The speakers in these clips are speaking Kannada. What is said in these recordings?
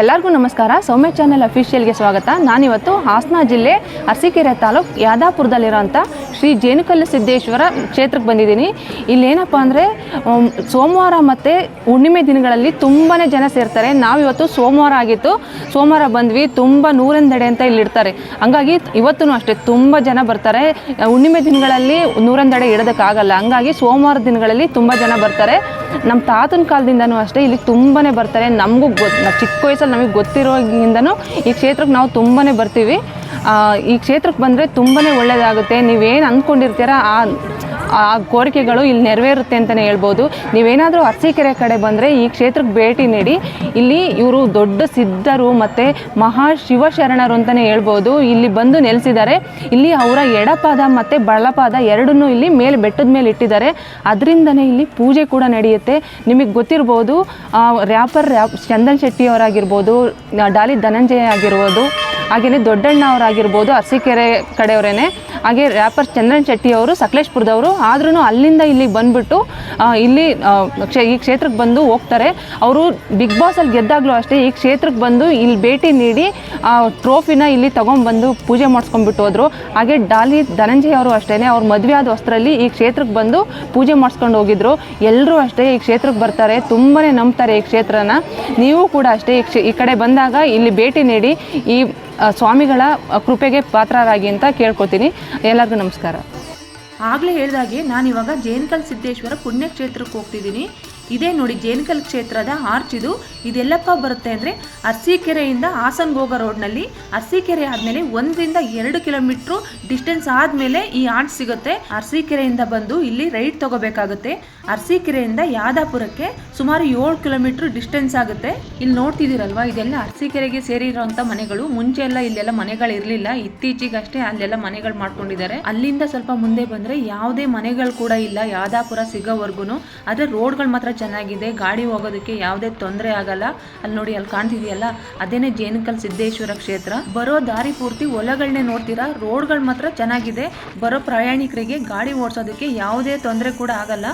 ಎಲ್ಲರಿಗೂ ನಮಸ್ಕಾರ. ಸೌಮ್ಯ ಚಾನೆಲ್ ಅಫಿಷಿಯಲ್ಗೆ ಸ್ವಾಗತ. ನಾನಿವತ್ತು ಹಾಸನ ಜಿಲ್ಲೆ ಅರಸೀಕೆರೆ ತಾಲೂಕು ಯಾದಾಪುರದಲ್ಲಿರೋಂಥ ಶ್ರೀ ಜೇನುಕಲ್ಲು ಸಿದ್ದೇಶ್ವರ ಕ್ಷೇತ್ರಕ್ಕೆ ಬಂದಿದ್ದೀನಿ. ಇಲ್ಲೇನಪ್ಪ ಅಂದರೆ ಸೋಮವಾರ ಮತ್ತು ಹುಣ್ಣಿಮೆ ದಿನಗಳಲ್ಲಿ ತುಂಬಾ ಜನ ಸೇರ್ತಾರೆ. ನಾವಿವತ್ತು ಸೋಮವಾರ ಆಗಿತ್ತು. ಸೋಮವಾರ ಬಂದ್ವಿ, ತುಂಬ ನೂರೊಂದೆಡೆ ಅಂತ ಇಲ್ಲಿರ್ತಾರೆ ಹಂಗಾಗಿ ಇವತ್ತೂ ಅಷ್ಟೇ ತುಂಬ ಜನ ಬರ್ತಾರೆ. ಹುಣ್ಣಿಮೆ ದಿನಗಳಲ್ಲಿ ನೂರೊಂದೆಡೆ ಇಡೋದಕ್ಕಾಗಲ್ಲ. ಹಂಗಾಗಿ ಸೋಮವಾರ ದಿನಗಳಲ್ಲಿ ತುಂಬ ಜನ ಬರ್ತಾರೆ. ನಮ್ಮ ತಾತನ ಕಾಲದಿಂದನೂ ಅಷ್ಟೇ ಇಲ್ಲಿ ತುಂಬಾ ಬರ್ತಾರೆ. ನಮಗೂ ಗೊತ್ತು ಚಿಕ್ಕ ಚಿಕ್ಕ ವಯಸ್ಸಲ್ಲಿ ನಮಗೆ ಗೊತ್ತಿರೋದ್ರಿಂದನೂ ಈ ಕ್ಷೇತ್ರಕ್ಕೆ ನಾವು ತುಂಬಾ ಬರ್ತೀವಿ. ಈ ಕ್ಷೇತ್ರಕ್ಕೆ ಬಂದರೆ ತುಂಬಾ ಒಳ್ಳೆಯದಾಗುತ್ತೆ ನೀವೇನು ಅಂದ್ಕೊಂಡಿರ್ತೀರ ಆ ಆ ಕೋರಿಕೆಗಳು ಇಲ್ಲಿ ನೆರವೇರುತ್ತೆ ಅಂತಲೇ ಹೇಳ್ಬೋದು. ನೀವೇನಾದರೂ ಅರಸೀಕೆರೆ ಕಡೆ ಬಂದರೆ ಈ ಕ್ಷೇತ್ರಕ್ಕೆ ಭೇಟಿ ನೀಡಿ. ಇಲ್ಲಿ ಇವರು ದೊಡ್ಡ ಸಿದ್ಧರು ಮತ್ತು ಮಹಾ ಶಿವಶರಣರು ಅಂತಲೇ ಹೇಳ್ಬೋದು. ಇಲ್ಲಿ ಬಂದು ನೆಲೆಸಿದ್ದಾರೆ. ಇಲ್ಲಿ ಅವರ ಎಡಪಾದ ಮತ್ತು ಬಲಪಾದ ಎರಡನ್ನೂ ಇಲ್ಲಿ ಮೇಲೆ ಬೆಟ್ಟದ ಮೇಲೆ ಇಟ್ಟಿದ್ದಾರೆ. ಅದರಿಂದನೇ ಇಲ್ಲಿ ಪೂಜೆ ಕೂಡ ನಡೆಯುತ್ತೆ. ನಿಮಗೆ ಗೊತ್ತಿರ್ಬೋದು ರ್ಯಾಪರ್ ರ್ಯಾಪ್ ಚಂದನ್ ಶೆಟ್ಟಿ ಅವರಾಗಿರ್ಬೋದು ಡಾಲಿ ಧನಂಜಯ ಆಗಿರ್ಬೋದು ಹಾಗೆಯೇ ದೊಡ್ಡಣ್ಣ ಅವರಾಗಿರ್ಬೋದು ಅರಸೀಕೆರೆ ಕಡೆಯವರೇನೆ, ಹಾಗೆ ರ್ಯಾಪರ್ ಚಂದ್ರನ್ ಶೆಟ್ಟಿ ಅವರು ಸಕಲೇಶ್ಪುರದವರು ಆದ್ರೂ ಅಲ್ಲಿಂದ ಇಲ್ಲಿಗೆ ಬಂದುಬಿಟ್ಟು ಇಲ್ಲಿ ಈ ಕ್ಷೇತ್ರಕ್ಕೆ ಬಂದು ಹೋಗ್ತಾರೆ. ಅವರು ಬಿಗ್ ಬಾಸಲ್ಲಿ ಗೆದ್ದಾಗಲೂ ಅಷ್ಟೇ ಈ ಕ್ಷೇತ್ರಕ್ಕೆ ಬಂದು ಇಲ್ಲಿ ಭೇಟಿ ನೀಡಿ, ಆ ಟ್ರೋಫಿನ ಇಲ್ಲಿ ತೊಗೊಂಬಂದು ಪೂಜೆ ಮಾಡಿಸ್ಕೊಂಡ್ಬಿಟ್ಟು ಹೋದರು. ಹಾಗೆ ಡಾಲಿ ಧನಂಜಯ ಅವರು ಅಷ್ಟೇ ಅವ್ರ ಮದುವೆ ಆದ ವಸ್ತ್ರಲ್ಲಿ ಈ ಕ್ಷೇತ್ರಕ್ಕೆ ಬಂದು ಪೂಜೆ ಮಾಡಿಸ್ಕೊಂಡು ಹೋಗಿದ್ರು. ಎಲ್ಲರೂ ಅಷ್ಟೇ ಈ ಕ್ಷೇತ್ರಕ್ಕೆ ಬರ್ತಾರೆ ತುಂಬಾ ನಂಬ್ತಾರೆ ಈ ಕ್ಷೇತ್ರನ. ನೀವು ಕೂಡ ಅಷ್ಟೇ ಈ ಈ ಕಡೆ ಬಂದಾಗ ಇಲ್ಲಿ ಭೇಟಿ ನೀಡಿ, ಈ ಸ್ವಾಮಿಗಳ ಕೃಪೆಗೆ ಪಾತ್ರರಾಗಿ ಅಂತ ಕೇಳ್ಕೊತೀನಿ. ಎಲ್ಲರಿಗೂ ನಮಸ್ಕಾರ. ಆಗಲೇ ಹೇಳಿದಾಗೆ ನಾನಿವಾಗ ಜೇನ್ಕಲ್ ಸಿದ್ದೇಶ್ವರ ಪುಣ್ಯಕ್ಷೇತ್ರಕ್ಕೆ ಹೋಗ್ತಿದ್ದೀನಿ. ಇದೇ ನೋಡಿ ಜೇನಕಲ್ ಕ್ಷೇತ್ರದ ಆರ್ಚ್ ಇದು. ಇದೆಲ್ಲಪ್ಪ ಬರುತ್ತೆ ಅಂದರೆ ಅರಸೀಕೆರೆಯಿಂದ ಹಾಸನ್ಗೆ ರೋಡ್ನಲ್ಲಿ. ಅರಸೀಕೆರೆ ಆದಮೇಲೆ ಒಂದರಿಂದ ಎರಡು ಕಿಲೋಮೀಟರ್ ಡಿಸ್ಟೆನ್ಸ್ ಆದಮೇಲೆ ಈ ಆರ್ಚ್ ಸಿಗುತ್ತೆ. ಅರಸೀಕೆರೆಯಿಂದ ಬಂದು ಇಲ್ಲಿ ರೈಟ್ ತಗೋಬೇಕಾಗುತ್ತೆ. ಅರಸೀಕೆರೆಯಿಂದ ಯಾದಾಪುರಕ್ಕೆ ಸುಮಾರು ಏಳು ಕಿಲೋಮೀಟ್ರ್ ಡಿಸ್ಟೆನ್ಸ್ ಆಗುತ್ತೆ. ಇಲ್ಲಿ ನೋಡ್ತಿದ್ದೀರಲ್ವಾ, ಇದೆಲ್ಲ ಅರಸೀಕೆರೆಗೆ ಸೇರಿರೋಂಥ ಮನೆಗಳು. ಮುಂಚೆ ಎಲ್ಲ ಇಲ್ಲೆಲ್ಲ ಮನೆಗಳು ಇರಲಿಲ್ಲ. ಇತ್ತೀಚೆಗಷ್ಟೇ ಅಲ್ಲೆಲ್ಲ ಮನೆಗಳು ಮಾಡ್ಕೊಂಡಿದ್ದಾರೆ. ಅಲ್ಲಿಂದ ಸ್ವಲ್ಪ ಮುಂದೆ ಬಂದರೆ ಯಾವುದೇ ಮನೆಗಳು ಕೂಡ ಇಲ್ಲ. ಯಾದಾಪುರ ಸಿಗೋವರೆಗೂ ಆದರೆ ರೋಡ್ಗಳು ಮಾತ್ರ ಚೆನ್ನಾಗಿದೆ. ಗಾಡಿ ಹೋಗೋದಕ್ಕೆ ಯಾವುದೇ ತೊಂದರೆ ಆಗಲ್ಲ. ಅಲ್ಲಿ ನೋಡಿ, ಅಲ್ಲಿ ಕಾಣ್ತಿದೆಯಲ್ಲ? ಅದೇನೆ ಜೇನಕಲ್ ಸಿದ್ದೇಶ್ವರ ಕ್ಷೇತ್ರ. ಬರೋ ದಾರಿ ಪೂರ್ತಿ ಹೊಲಗಳನ್ನೇ ನೋಡ್ತೀರಾ? ರೋಡ್ಗಳು ಮಾತ್ರ ಚೆನ್ನಾಗಿದೆ. ಬರೋ ಪ್ರಯಾಣಿಕರಿಗೆ ಗಾಡಿ ಓಡಿಸೋದಕ್ಕೆ ಯಾವುದೇ ತೊಂದರೆ ಕೂಡ ಆಗಲ್ಲ.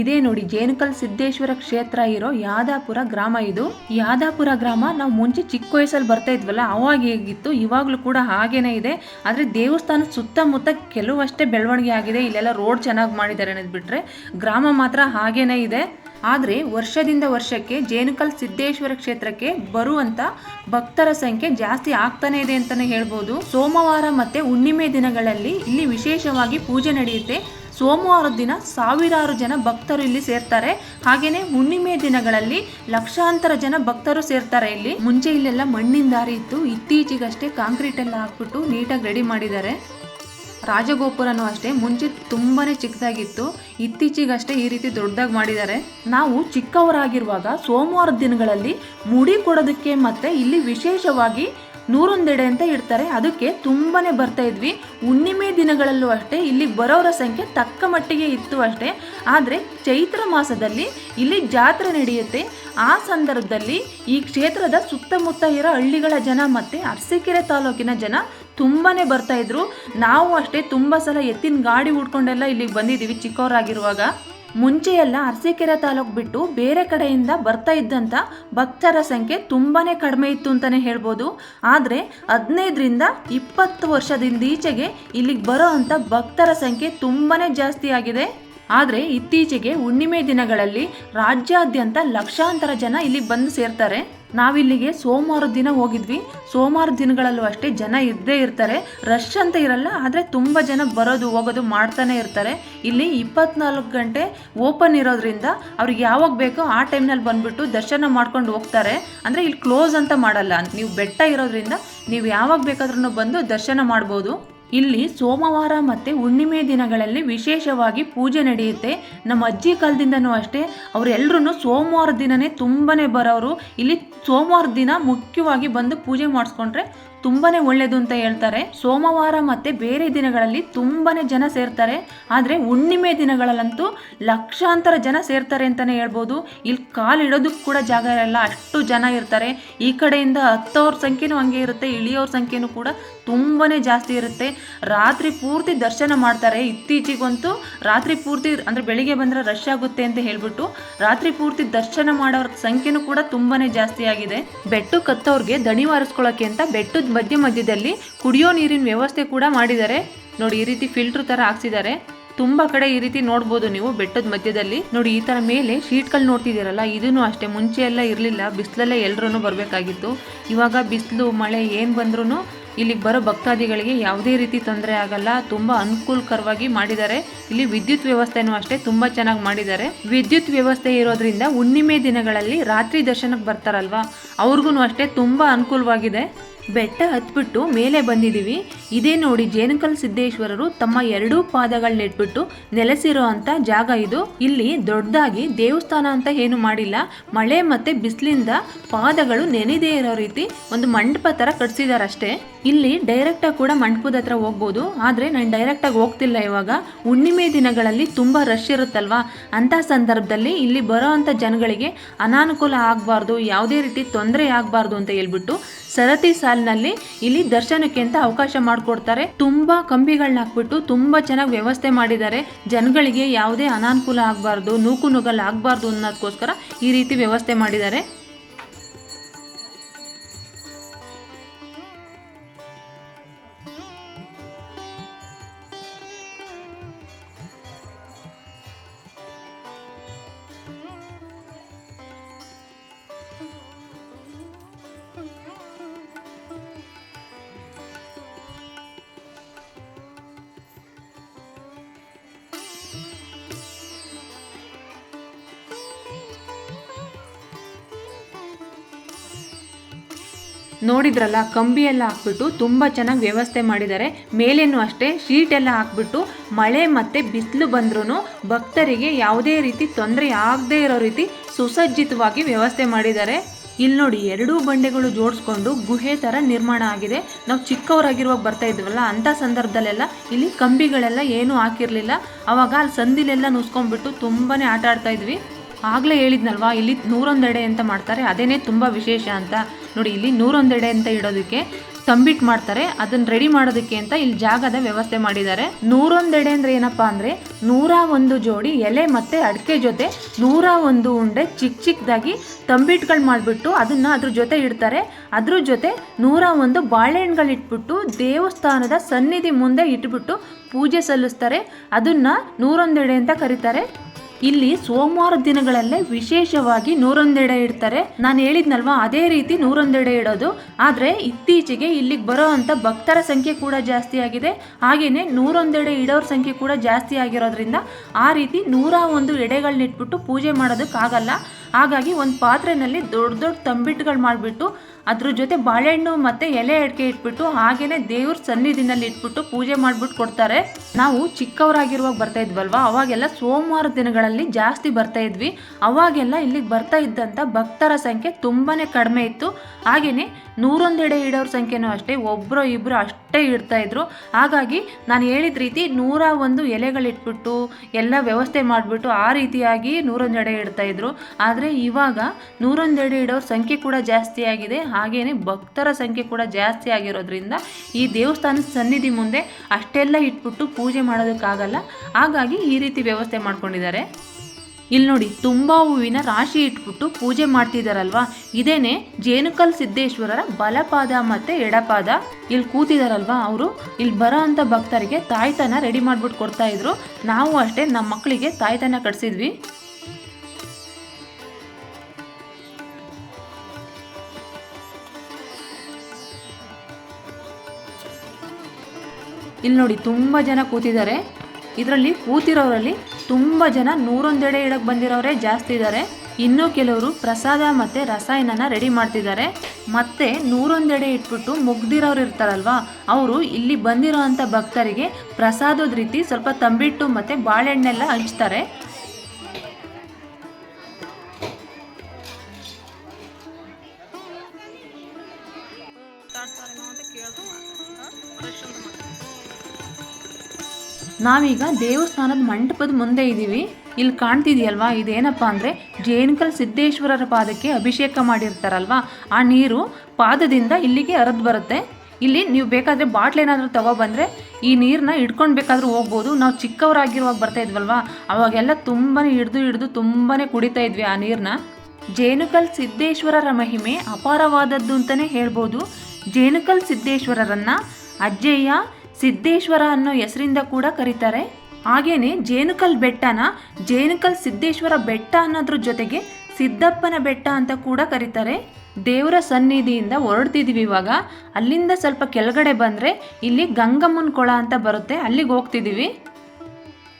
ಇದೇ ನೋಡಿ, ಜೇನುಕಲ್ ಸಿದ್ದೇಶ್ವರ ಕ್ಷೇತ್ರ ಇರೋ ಯಾದಾಪುರ ಗ್ರಾಮ ಇದು. ಯಾದಾಪುರ ಗ್ರಾಮ ನಾವು ಮುಂಚೆ ಚಿಕ್ಕ ವಯಸ್ಸಲ್ಲಿ ಬರ್ತಾ ಇದ್ವಲ್ಲ, ಅವಾಗ ಹೇಗಿತ್ತು? ಇವಾಗಲೂ ಕೂಡ ಹಾಗೇನೇ ಇದೆ. ಆದರೆ ದೇವಸ್ಥಾನದ ಸುತ್ತಮುತ್ತ ಕೆಲವಷ್ಟೇ ಬೆಳವಣಿಗೆ ಆಗಿದೆ. ಇಲ್ಲೆಲ್ಲ ರೋಡ್ ಚೆನ್ನಾಗಿ ಮಾಡಿದ್ದಾರೆ ಅನ್ನೋದು ಬಿಟ್ರೆ ಗ್ರಾಮ ಮಾತ್ರ ಹಾಗೇನೇ ಇದೆ. ಆದರೆ ವರ್ಷದಿಂದ ವರ್ಷಕ್ಕೆ ಜೇನುಕಲ್ ಸಿದ್ದೇಶ್ವರ ಕ್ಷೇತ್ರಕ್ಕೆ ಬರುವಂಥ ಭಕ್ತರ ಸಂಖ್ಯೆ ಜಾಸ್ತಿ ಆಗ್ತಾನೆ ಇದೆ ಅಂತಾನೆ ಹೇಳ್ಬೋದು. ಸೋಮವಾರ ಮತ್ತೆ ಹುಣ್ಣಿಮೆ ದಿನಗಳಲ್ಲಿ ಇಲ್ಲಿ ವಿಶೇಷವಾಗಿ ಪೂಜೆ ನಡೆಯುತ್ತೆ. ಸೋಮವಾರದ ದಿನ ಸಾವಿರಾರು ಜನ ಭಕ್ತರು ಇಲ್ಲಿ ಸೇರ್ತಾರೆ. ಹಾಗೇನೆ ಹುಣ್ಣಿಮೆ ದಿನಗಳಲ್ಲಿ ಲಕ್ಷಾಂತರ ಜನ ಭಕ್ತರು ಸೇರ್ತಾರೆ ಇಲ್ಲಿ. ಮುಂಚೆ ಇಲ್ಲೆಲ್ಲ ಮಣ್ಣಿನ ದಾರಿ ಇತ್ತು. ಇತ್ತೀಚೆಗಷ್ಟೇ ಕಾಂಕ್ರೀಟ್ ಎಲ್ಲ ಹಾಕ್ಬಿಟ್ಟು ನೀಟಾಗಿ ರೆಡಿ ಮಾಡಿದ್ದಾರೆ. ರಾಜಗೋಪುರನೂ ಅಷ್ಟೇ, ಮುಂಚೆ ತುಂಬಾನೇ ಚಿಕ್ಕದಾಗಿತ್ತು. ಇತ್ತೀಚೆಗಷ್ಟೇ ಈ ರೀತಿ ದೊಡ್ಡದಾಗಿ ಮಾಡಿದ್ದಾರೆ. ನಾವು ಚಿಕ್ಕವರಾಗಿರುವಾಗ ಸೋಮವಾರದ ದಿನಗಳಲ್ಲಿ ಮುಡಿ ಕೊಡೋದಕ್ಕೆ ಮತ್ತೆ ಇಲ್ಲಿ ವಿಶೇಷವಾಗಿ ನೂರೊಂದೆಡೆ ಅಂತ ಇಡ್ತಾರೆ. ಅದಕ್ಕೆ ತುಂಬಾ ಬರ್ತಾ ಇದ್ವಿ. ಹುಣ್ಣಿಮೆ ದಿನಗಳಲ್ಲೂ ಅಷ್ಟೇ ಇಲ್ಲಿ ಬರೋರ ಸಂಖ್ಯೆ ತಕ್ಕ ಮಟ್ಟಿಗೆ ಇತ್ತು ಅಷ್ಟೇ. ಆದರೆ ಚೈತ್ರ ಮಾಸದಲ್ಲಿ ಇಲ್ಲಿ ಜಾತ್ರೆ ನಡೆಯುತ್ತೆ. ಆ ಸಂದರ್ಭದಲ್ಲಿ ಈ ಕ್ಷೇತ್ರದ ಸುತ್ತಮುತ್ತ ಇರೋ ಹಳ್ಳಿಗಳ ಜನ ಮತ್ತು ಅರಸೀಕೆರೆ ತಾಲೂಕಿನ ಜನ ತುಂಬಾ ಬರ್ತಾ ಇದ್ರು. ನಾವು ಅಷ್ಟೇ ತುಂಬ ಸಲ ಎತ್ತಿನ ಗಾಡಿ ಉಟ್ಕೊಂಡೆಲ್ಲ ಇಲ್ಲಿಗೆ ಬಂದಿದ್ದೀವಿ ಚಿಕ್ಕವರಾಗಿರುವಾಗ ಮುಂಚೆ ಎಲ್ಲ ಅರಸೀಕೆರೆ ತಾಲೂಕು ಬಿಟ್ಟು ಬೇರೆ ಕಡೆಯಿಂದ ಬರ್ತಾ ಇದ್ದಂಥ ಭಕ್ತರ ಸಂಖ್ಯೆ ತುಂಬಾನೇ ಕಡಿಮೆ ಇತ್ತು ಅಂತಲೇ ಹೇಳ್ಬೋದು. ಆದರೆ ಹದಿನೈದರಿಂದ ಇಪ್ಪತ್ತು ವರ್ಷದಿಂದ ಈಚೆಗೆ ಇಲ್ಲಿಗೆ ಬರೋ ಅಂಥ ಭಕ್ತರ ಸಂಖ್ಯೆ ತುಂಬಾನೇ ಜಾಸ್ತಿ ಆಗಿದೆ. ಆದರೆ ಇತ್ತೀಚೆಗೆ ಹುಣ್ಣಿಮೆ ದಿನಗಳಲ್ಲಿ ರಾಜ್ಯಾದ್ಯಂತ ಲಕ್ಷಾಂತರ ಜನ ಇಲ್ಲಿ ಬಂದು ಸೇರ್ತಾರೆ. ನಾವಿಲ್ಲಿಗೆ ಸೋಮವಾರ ದಿನ ಹೋಗಿದ್ವಿ. ಸೋಮವಾರ ದಿನಗಳಲ್ಲೂ ಅಷ್ಟೇ ಜನ ಇದ್ದೇ ಇರ್ತಾರೆ. ರಶ್ ಅಂತ ಇರಲ್ಲ, ಆದರೆ ತುಂಬ ಜನ ಬರೋದು, ಹೋಗೋದು ಮಾಡ್ತಾನೆ ಇರ್ತಾರೆ. ಇಲ್ಲಿ ಇಪ್ಪತ್ನಾಲ್ಕು ಗಂಟೆ ಓಪನ್ ಇರೋದ್ರಿಂದ ಅವ್ರಿಗೆ ಯಾವಾಗ ಬೇಕೋ ಆ ಟೈಮ್ನಲ್ಲಿ ಬಂದುಬಿಟ್ಟು ದರ್ಶನ ಮಾಡ್ಕೊಂಡು ಹೋಗ್ತಾರೆ. ಅಂದರೆ ಇಲ್ಲಿ ಕ್ಲೋಸ್ ಅಂತ ಮಾಡಲ್ಲ, ನೀವು ಬೆಟ್ಟ ಇರೋದ್ರಿಂದ ನೀವು ಯಾವಾಗ ಬೇಕಾದ್ರೂ ಬಂದು ದರ್ಶನ ಮಾಡ್ಬೋದು. ಇಲ್ಲಿ ಸೋಮವಾರ ಮತ್ತು ಹುಣ್ಣಿಮೆ ದಿನಗಳಲ್ಲಿ ವಿಶೇಷವಾಗಿ ಪೂಜೆ ನಡೆಯುತ್ತೆ. ನಮ್ಮ ಅಜ್ಜಿ ಕಾಲದಿಂದನೂ ಅಷ್ಟೇ ಅವರೆಲ್ಲರೂ ಸೋಮವಾರ ದಿನನೇ ತುಂಬಾ ಬರೋರು ಇಲ್ಲಿ ಸೋಮವಾರ ದಿನ ಮುಖ್ಯವಾಗಿ ಬಂದು ಪೂಜೆ ಮಾಡಿಸ್ಕೊಂಡ್ರೆ ತುಂಬಾ ಒಳ್ಳೆಯದು ಅಂತ ಹೇಳ್ತಾರೆ. ಸೋಮವಾರ ಮತ್ತು ಬೇರೆ ದಿನಗಳಲ್ಲಿ ತುಂಬಾ ಜನ ಸೇರ್ತಾರೆ. ಆದರೆ ಹುಣ್ಣಿಮೆ ದಿನಗಳಲ್ಲಂತೂ ಲಕ್ಷಾಂತರ ಜನ ಸೇರ್ತಾರೆ ಅಂತಲೇ ಹೇಳ್ಬೋದು. ಇಲ್ಲಿ ಕಾಲಿಡೋದಕ್ಕೆ ಕೂಡ ಜಾಗ ಇರಲ್ಲ, ಅಷ್ಟು ಜನ ಇರ್ತಾರೆ. ಈ ಕಡೆಯಿಂದ ಹತ್ತೋರ ಸಂಖ್ಯೆನೂ ಹಂಗೆ ಇರುತ್ತೆ, ಇಳಿಯೋರ ಸಂಖ್ಯೆನೂ ಕೂಡ ತುಂಬಾ ಜಾಸ್ತಿ ಇರುತ್ತೆ. ರಾತ್ರಿ ಪೂರ್ತಿ ದರ್ಶನ ಮಾಡ್ತಾರೆ. ಇತ್ತೀಚೆಗಂತೂ ರಾತ್ರಿ ಪೂರ್ತಿ ಅಂದರೆ ಬೆಳಿಗ್ಗೆ ಬಂದರೆ ರಶ್ ಆಗುತ್ತೆ ಅಂತ ಹೇಳ್ಬಿಟ್ಟು ರಾತ್ರಿ ಪೂರ್ತಿ ದರ್ಶನ ಮಾಡೋರ ಸಂಖ್ಯೆನೂ ಕೂಡ ತುಂಬಾ ಜಾಸ್ತಿ ಆಗಿದೆ. ಬೆಟ್ಟು ಕತ್ತವ್ರಿಗೆ ದಣಿ ವಾರಿಸ್ಕೊಳ್ಳೋಕ್ಕೆ ಅಂತ ಬೆಟ್ಟದ ಮಧ್ಯ ಮಧ್ಯದಲ್ಲಿ ಕುಡಿಯೋ ನೀರಿನ ವ್ಯವಸ್ಥೆ ಕೂಡ ಮಾಡಿದ್ದಾರೆ. ನೋಡಿ ಈ ರೀತಿ ಫಿಲ್ಟರ್ ಥರ ಹಾಕ್ಸಿದ್ದಾರೆ. ತುಂಬಾ ಕಡೆ ಈ ರೀತಿ ನೋಡ್ಬೋದು ನೀವು ಬೆಟ್ಟದ ಮಧ್ಯದಲ್ಲಿ. ನೋಡಿ ಈ ತರ ಮೇಲೆ ಶೀಟ್ಗಳು ನೋಡ್ತಿದ್ದೀರಲ್ಲ ಇದೂ ಅಷ್ಟೇ. ಮುಂಚೆ ಎಲ್ಲ ಇರಲಿಲ್ಲ. ಬಿಸಿಲಲ್ಲೇ ಎಲ್ಲರೂ ಬರಬೇಕಾಗಿತ್ತು. ಇವಾಗ ಬಿಸಿಲು, ಮಳೆ ಏನು ಬಂದ್ರೂ ಇಲ್ಲಿಗೆ ಬರೋ ಭಕ್ತಾದಿಗಳಿಗೆ ಯಾವುದೇ ರೀತಿ ತೊಂದರೆ ಆಗಲ್ಲ, ತುಂಬಾ ಅನುಕೂಲಕರವಾಗಿ ಮಾಡಿದ್ದಾರೆ. ಇಲ್ಲಿ ವಿದ್ಯುತ್ ವ್ಯವಸ್ಥೆನೂ ಅಷ್ಟೇ ತುಂಬಾ ಚೆನ್ನಾಗಿ ಮಾಡಿದ್ದಾರೆ. ವಿದ್ಯುತ್ ವ್ಯವಸ್ಥೆ ಇರೋದ್ರಿಂದ ಹುಣ್ಣಿಮೆ ದಿನಗಳಲ್ಲಿ ರಾತ್ರಿ ದರ್ಶನಕ್ಕೆ ಬರ್ತಾರಲ್ವಾ? ಅವ್ರಿಗೂ ಅಷ್ಟೇ ತುಂಬಾ ಅನುಕೂಲವಾಗಿದೆ. ಬೆಟ್ಟ ಹತ್ಬಿಟ್ಟು ಮೇಲೆ ಬಂದಿದ್ದೀವಿ ಇದೇ ನೋಡಿ ಜೇನುಕಲ್ ಸಿದ್ದೇಶ್ವರರು ತಮ್ಮ ಎರಡೂ ಪಾದಗಳನ್ನ ಇಟ್ಬಿಟ್ಟು ನೆಲೆಸಿರೋ ಅಂತ ಜಾಗ ಇದು. ಇಲ್ಲಿ ದೊಡ್ಡದಾಗಿ ದೇವಸ್ಥಾನ ಅಂತ ಏನು ಮಾಡಿಲ್ಲ. ಮಳೆ ಮತ್ತೆ ಬಿಸಿಲಿಂದ ಪಾದಗಳು ನೆನೆದೇ ಇರೋ ರೀತಿ ಒಂದು ಮಂಟಪ ತರ ಕಟ್ಸಿದಾರಷ್ಟೇ. ಇಲ್ಲಿ ಡೈರೆಕ್ಟ್ ಆಗಿ ಕೂಡ ಮಂಟಪದ ಹತ್ರ ಹೋಗ್ಬೋದು. ಆದ್ರೆ ನಾನು ಡೈರೆಕ್ಟ್ ಆಗಿ ಹೋಗ್ತಿಲ್ಲ ಇವಾಗ. ಹುಣ್ಣಿಮೆ ದಿನಗಳಲ್ಲಿ ತುಂಬಾ ರಶ್ ಇರುತ್ತಲ್ವಾ? ಅಂತ ಸಂದರ್ಭದಲ್ಲಿ ಇಲ್ಲಿ ಬರೋ ಅಂತ ಜನಗಳಿಗೆ ಅನಾನುಕೂಲ ಆಗಬಾರ್ದು, ಯಾವುದೇ ರೀತಿ ತೊಂದರೆ ಆಗಬಾರ್ದು ಅಂತ ಹೇಳ್ಬಿಟ್ಟು ಸರತಿ ಸಾಲಿನಲ್ಲಿ ಇಲ್ಲಿ ದರ್ಶನಕ್ಕೆ ಅಂತ ಅವಕಾಶ ಮಾಡಿಕೊಡ್ತಾರೆ. ತುಂಬಾ ಕಂಬಿಗಳನ್ನ ಹಾಕ್ಬಿಟ್ಟು ತುಂಬಾ ಚೆನ್ನಾಗಿ ವ್ಯವಸ್ಥೆ ಮಾಡಿದ್ದಾರೆ. ಜನಗಳಿಗೆ ಯಾವುದೇ ಅನಾನುಕೂಲ ಆಗಬಾರ್ದು, ನೂಕು ನುಗ್ಗಲ್ ಆಗಬಾರ್ದು ಅನ್ನೋದಕ್ಕೋಸ್ಕರ ಈ ರೀತಿ ವ್ಯವಸ್ಥೆ ಮಾಡಿದ್ದಾರೆ. ನೋಡಿದ್ರಲ್ಲ, ಕಂಬಿ ಎಲ್ಲ ಹಾಕ್ಬಿಟ್ಟು ತುಂಬ ಚೆನ್ನಾಗಿ ವ್ಯವಸ್ಥೆ ಮಾಡಿದ್ದಾರೆ. ಮೇಲೇನು ಅಷ್ಟೇ, ಶೀಟ್ ಎಲ್ಲ ಹಾಕ್ಬಿಟ್ಟು ಮಳೆ ಮತ್ತು ಬಿಸಿಲು ಬಂದ್ರೂ ಭಕ್ತರಿಗೆ ಯಾವುದೇ ರೀತಿ ತೊಂದರೆ ಆಗದೇ ಇರೋ ರೀತಿ ಸುಸಜ್ಜಿತವಾಗಿ ವ್ಯವಸ್ಥೆ ಮಾಡಿದ್ದಾರೆ. ಇಲ್ಲಿ ನೋಡಿ, ಎರಡೂ ಬಂಡೆಗಳು ಜೋಡಿಸ್ಕೊಂಡು ಗುಹೆ ಥರ ನಿರ್ಮಾಣ ಆಗಿದೆ. ನಾವು ಚಿಕ್ಕವರಾಗಿರುವಾಗ ಬರ್ತಾ ಇದ್ವಲ್ಲ ಅಂಥ ಸಂದರ್ಭದಲ್ಲೆಲ್ಲ ಇಲ್ಲಿ ಕಂಬಿಗಳೆಲ್ಲ ಏನೂ ಹಾಕಿರಲಿಲ್ಲ. ಅವಾಗ ಅಲ್ಲಿ ಸಂದಿಲೆಲ್ಲ ನುಸ್ಕೊಂಡ್ಬಿಟ್ಟು ತುಂಬಾ ಆಟ ಆಡ್ತಾ ಇದ್ವಿ. ಆಗಲೇ ಹೇಳಿದ್ನಲ್ವಾ, ಇಲ್ಲಿ ನೂರೊಂದೆಡೆ ಅಂತ ಮಾಡ್ತಾರೆ, ಅದೇನೇ ತುಂಬ ವಿಶೇಷ ಅಂತ. ನೋಡಿ, ಇಲ್ಲಿ ನೂರೊಂದೆಡೆ ಅಂತ ಇಡೋದಕ್ಕೆ ಸಂಬಿಟ್ ಮಾಡ್ತಾರೆ, ಅದನ್ನ ರೆಡಿ ಮಾಡೋದಕ್ಕೆ ಅಂತ ಇಲ್ಲಿ ಜಾಗದ ವ್ಯವಸ್ಥೆ ಮಾಡಿದ್ದಾರೆ. ನೂರೊಂದೆಡೆ ಅಂದರೆ ಏನಪ್ಪಾ ಅಂದರೆ, ನೂರ ಒಂದು ಜೋಡಿ ಎಲೆ ಮತ್ತು ಅಡಿಕೆ ಜೊತೆ ನೂರ ಒಂದು ಉಂಡೆ ಚಿಕ್ಕ ಚಿಕ್ಕದಾಗಿ ತಂಬಿಟ್ಗಳು ಮಾಡಿಬಿಟ್ಟು ಅದನ್ನು ಅದ್ರ ಜೊತೆ ಇಡ್ತಾರೆ. ಅದ್ರ ಜೊತೆ ನೂರ ಒಂದು ಬಾಳೆಹಣ್ಣುಗಳು ಇಟ್ಬಿಟ್ಟು ದೇವಸ್ಥಾನದ ಸನ್ನಿಧಿ ಮುಂದೆ ಇಟ್ಬಿಟ್ಟು ಪೂಜೆ ಸಲ್ಲಿಸ್ತಾರೆ. ಅದನ್ನು ನೂರೊಂದೆಡೆ ಅಂತ ಕರೀತಾರೆ. ಇಲ್ಲಿ ಸೋಮವಾರ ದಿನಗಳಲ್ಲೇ ವಿಶೇಷವಾಗಿ ನೂರೊಂದೆಡೆ ಇಡ್ತಾರೆ. ನಾನು ಹೇಳಿದ್ನಲ್ವಾ, ಅದೇ ರೀತಿ ನೂರೊಂದೆಡೆ ಇಡೋದು. ಆದರೆ ಇತ್ತೀಚೆಗೆ ಇಲ್ಲಿಗೆ ಬರೋ ಭಕ್ತರ ಸಂಖ್ಯೆ ಕೂಡ ಜಾಸ್ತಿ ಆಗಿದೆ. ಹಾಗೆಯೇ ನೂರೊಂದೆಡೆ ಇಡೋರ ಸಂಖ್ಯೆ ಕೂಡ ಜಾಸ್ತಿ ಆಗಿರೋದ್ರಿಂದ ಆ ರೀತಿ ನೂರ ಒಂದು ಎಡೆಗಳನ್ನಿಟ್ಬಿಟ್ಟು ಪೂಜೆ ಮಾಡೋದಕ್ಕಾಗಲ್ಲ. ಹಾಗಾಗಿ ಒಂದು ಪಾತ್ರೆಯಲ್ಲಿ ದೊಡ್ಡ ದೊಡ್ಡ ತಂಬಿಟ್ಟುಗಳು ಮಾಡಿಬಿಟ್ಟು ಅದ್ರ ಜೊತೆ ಬಾಳೆಹಣ್ಣು ಮತ್ತು ಎಲೆ ಅಡಿಕೆ ಇಟ್ಬಿಟ್ಟು ಹಾಗೆಯೇ ದೇವ್ರ ಸನ್ನಿಧಿನಲ್ಲಿ ಇಟ್ಬಿಟ್ಟು ಪೂಜೆ ಮಾಡಿಬಿಟ್ಟು ಕೊಡ್ತಾರೆ. ನಾವು ಚಿಕ್ಕವರಾಗಿರುವಾಗ ಬರ್ತಾ ಇದ್ವಲ್ವ? ಅವಾಗೆಲ್ಲ ಸೋಮವಾರ ದಿನಗಳಲ್ಲಿ ಜಾಸ್ತಿ ಬರ್ತಾ ಇದ್ವಿ. ಅವಾಗೆಲ್ಲ ಇಲ್ಲಿಗೆ ಬರ್ತಾ ಇದ್ದಂಥ ಭಕ್ತರ ಸಂಖ್ಯೆ ತುಂಬಾ ಕಡಿಮೆ ಇತ್ತು. ಹಾಗೆಯೇ ನೂರೊಂದೆಡೆ ಇಡೋರ ಸಂಖ್ಯೆನೂ ಅಷ್ಟೇ ಒಬ್ಬರು ಇಬ್ಬರು ಅಷ್ಟೇ ಇಡ್ತಾ ಇದ್ರು. ಹಾಗಾಗಿ ನಾನು ಹೇಳಿದ ರೀತಿ ನೂರ ಒಂದು ಎಲೆಗಳಿಟ್ಬಿಟ್ಟು ಎಲ್ಲ ವ್ಯವಸ್ಥೆ ಮಾಡಿಬಿಟ್ಟು ಆ ರೀತಿಯಾಗಿ ನೂರೊಂದೆಡೆ ಇಡ್ತಾ ಇದ್ರು. ಆದರೆ ಇವಾಗ ನೂರೊಂದೆಡೆ ಇಡೋರ ಸಂಖ್ಯೆ ಕೂಡ ಜಾಸ್ತಿ ಆಗಿದೆ. ಹಾಗೆಯೇ ಭಕ್ತರ ಸಂಖ್ಯೆ ಕೂಡ ಜಾಸ್ತಿ ಆಗಿರೋದ್ರಿಂದ ಈ ದೇವಸ್ಥಾನದ ಸನ್ನಿಧಿ ಮುಂದೆ ಅಷ್ಟೆಲ್ಲ ಇಟ್ಬಿಟ್ಟು ಪೂಜೆ ಮಾಡೋದಕ್ಕಾಗಲ್ಲ. ಹಾಗಾಗಿ ಈ ರೀತಿ ವ್ಯವಸ್ಥೆ ಮಾಡ್ಕೊಂಡಿದ್ದಾರೆ. ಇಲ್ಲಿ ನೋಡಿ, ತುಂಬಾ ಹೂವಿನ ರಾಶಿ ಇಟ್ಬಿಟ್ಟು ಪೂಜೆ ಮಾಡ್ತಿದಾರಲ್ವಾ? ಇದೇನೆ ಜೇನುಕಲ್ ಸಿದ್ದೇಶ್ವರರ ಬಲಪಾದ ಮತ್ತೆ ಎಡಪಾದ. ಇಲ್ಲಿ ಕೂತಿದಾರಲ್ವಾ ಅವರು? ಇಲ್ಲಿ ಬರೋ ಅಂತ ಭಕ್ತರಿಗೆ ತಾಯ್ತನ ರೆಡಿ ಮಾಡ್ಬಿಟ್ಟು ಕೊಡ್ತಾ ಇದ್ರು. ನಾವು ಅಷ್ಟೇ ನಮ್ಮ ಮಕ್ಕಳಿಗೆ ತಾಯ್ತನ ಕಟ್ಸಿದ್ವಿ. ಇಲ್ಲಿ ನೋಡಿ ತುಂಬ ಜನ ಕೂತಿದ್ದಾರೆ. ಇದರಲ್ಲಿ ಕೂತಿರೋರಲ್ಲಿ ತುಂಬ ಜನ ನೂರೊಂದೆಡೆ ಇಡಕ್ಕೆ ಬಂದಿರೋರೇ ಜಾಸ್ತಿ ಇದ್ದಾರೆ. ಇನ್ನೂ ಕೆಲವರು ಪ್ರಸಾದ ಮತ್ತು ರಸಾಯನನ ರೆಡಿ ಮಾಡ್ತಿದ್ದಾರೆ. ಮತ್ತೆ ನೂರೊಂದೆಡೆ ಇಟ್ಬಿಟ್ಟು ಮುಗ್ದಿರೋರು ಇರ್ತಾರಲ್ವಾ, ಅವರು ಇಲ್ಲಿ ಬಂದಿರೋ ಭಕ್ತರಿಗೆ ಪ್ರಸಾದದ ರೀತಿ ಸ್ವಲ್ಪ ತಂಬಿಟ್ಟು ಮತ್ತು ಬಾಳೆಹಣ್ಣೆಲ್ಲ ಹಂಚ್ತಾರೆ. ನಾವೀಗ ದೇವಸ್ಥಾನದ ಮಂಟಪದ ಮುಂದೆ ಇದ್ದೀವಿ ಇಲ್ಲಿ ಕಾಣ್ತಿದೆಯಲ್ವಾ? ಇದೇನಪ್ಪ ಅಂದರೆ ಜೇನುಕಲ್ ಸಿದ್ದೇಶ್ವರರ ಪಾದಕ್ಕೆ ಅಭಿಷೇಕ ಮಾಡಿರ್ತಾರಲ್ವಾ? ಆ ನೀರು ಪಾದದಿಂದ ಇಲ್ಲಿಗೆ ಹರಿದು ಬರುತ್ತೆ. ಇಲ್ಲಿ ನೀವು ಬೇಕಾದರೆ ಬಾಟ್ಲ್ ಏನಾದರೂ ತೊಗೊಬಂದರೆ ಈ ನೀರನ್ನ ಹಿಡ್ಕೊಂಡು ಬೇಕಾದರೂ ಹೋಗ್ಬೋದು. ನಾವು ಚಿಕ್ಕವರಾಗಿರುವಾಗ ಬರ್ತಾ ಇದ್ವಲ್ವಾ? ಅವಾಗೆಲ್ಲ ತುಂಬಾ ಹಿಡಿದು ಹಿಡಿದು ತುಂಬಾ ಕುಡಿತಾ ಇದ್ವಿ ಆ ನೀರನ್ನ ಜೇನುಕಲ್ ಸಿದ್ದೇಶ್ವರರ ಮಹಿಮೆ ಅಪಾರವಾದದ್ದು ಅಂತಲೇ ಹೇಳ್ಬೋದು. ಜೇನುಕಲ್ ಸಿದ್ದೇಶ್ವರರನ್ನು ಅಜ್ಜಯ್ಯ ಸಿದ್ದೇಶ್ವರ ಅನ್ನೋ ಹೆಸರಿಂದ ಕೂಡ ಕರೀತಾರೆ. ಹಾಗೇನೆ ಜೇನುಕಲ್ ಬೆಟ್ಟನ, ಜೇನುಕಲ್ ಸಿದ್ದೇಶ್ವರ ಬೆಟ್ಟ ಅನ್ನೋದ್ರ ಜೊತೆಗೆ ಸಿದ್ದಪ್ಪನ ಬೆಟ್ಟ ಅಂತ ಕೂಡ ಕರೀತಾರೆ. ದೇವರ ಸನ್ನಿಧಿಯಿಂದ ಹೊರಡ್ತಿದ್ದೀವಿ ಇವಾಗ. ಅಲ್ಲಿಂದ ಸ್ವಲ್ಪ ಕೆಳಗಡೆ ಬಂದರೆ ಇಲ್ಲಿ ಗಂಗಮ್ಮನ ಕೊಳ ಅಂತ ಬರುತ್ತೆ. ಅಲ್ಲಿಗೆ ಹೋಗ್ತಿದ್ದೀವಿ